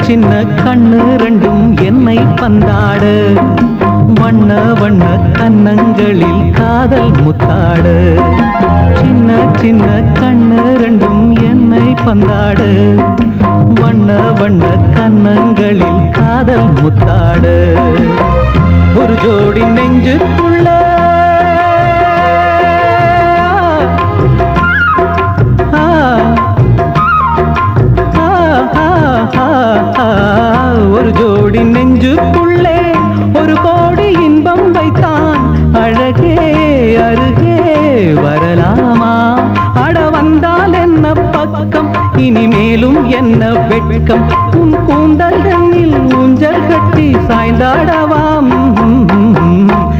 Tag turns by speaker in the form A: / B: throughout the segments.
A: சின்ன கண்ணு ரெண்டும் என்னை பந்தாடு. வண்ண வண்ண கன்னங்களில் காதல் முத்தாடு. சின்ன சின்ன கண்ணு ரெண்டும் என்னை பந்தாடு. வண்ண வண்ண கன்னங்களில் காதல் முத்தாடு. ஒரு ஜோடி நெஞ்சுக்குள்ள பக்கம். இனிமேலும் என்ன வெட்கம்? உன் கூந்தல் தண்ணில் ஊஞ்சல் கட்டி சாய்ந்தாடவாம்.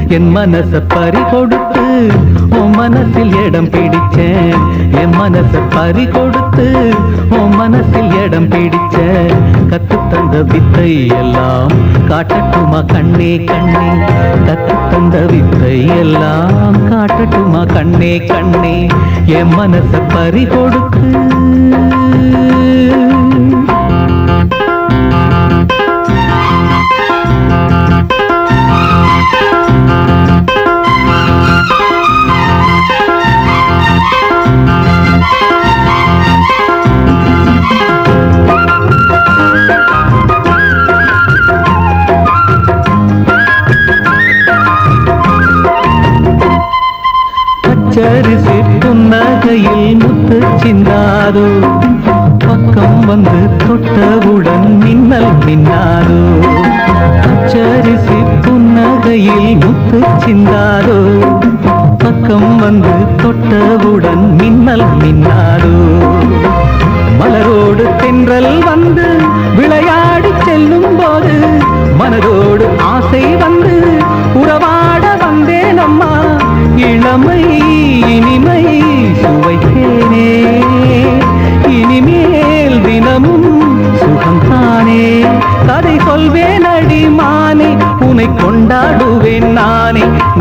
A: என் மனச பறி கொடுத்து உன் மனசில் இடம் பிடிச்சேன். என் மனச பறி கொடுத்து உன் மனசில் இடம் பிடிச்சேன். கத்து வித்தை எல்லாம் காட்டட்டுமா கண்ணே கண்ணே? கத்து வித்தை எல்லாம் காட்டட்டுமா கண்ணே கண்ணே? என் மனசை பறி கொடுத்து பச்சரிசி புன்னகையில் முத்து சிந்தாதோ? பக்கம் வந்து தொட்டவுடன் மின்னல் மின்னாதோ? பச்சரிசி புன்னகையில் முத்து சிந்தாதோ? பக்கம் வந்து தொட்டவுடன் மின்னல்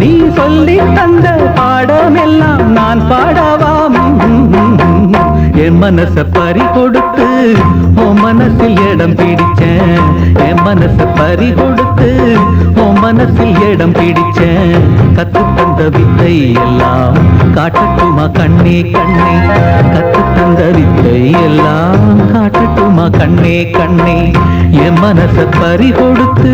A: நீ சொல்லி தந்த பாடமெல்லாம் நான் பாடவாம். என் மனச பறி கொடுத்து உன் மனசில் இடம் பிடிச்சேன். என் மனச பறி கொடுத்து உன் மனசில் இடம் பிடிச்சேன். கத்து தந்த வித்தை எல்லாம் காட்டட்டுமா கண்ணே கண்ணே? கத்து தந்த வித்தை எல்லாம் காட்டட்டுமா கண்ணே கண்ணே? என் மனச பறி கொடுத்து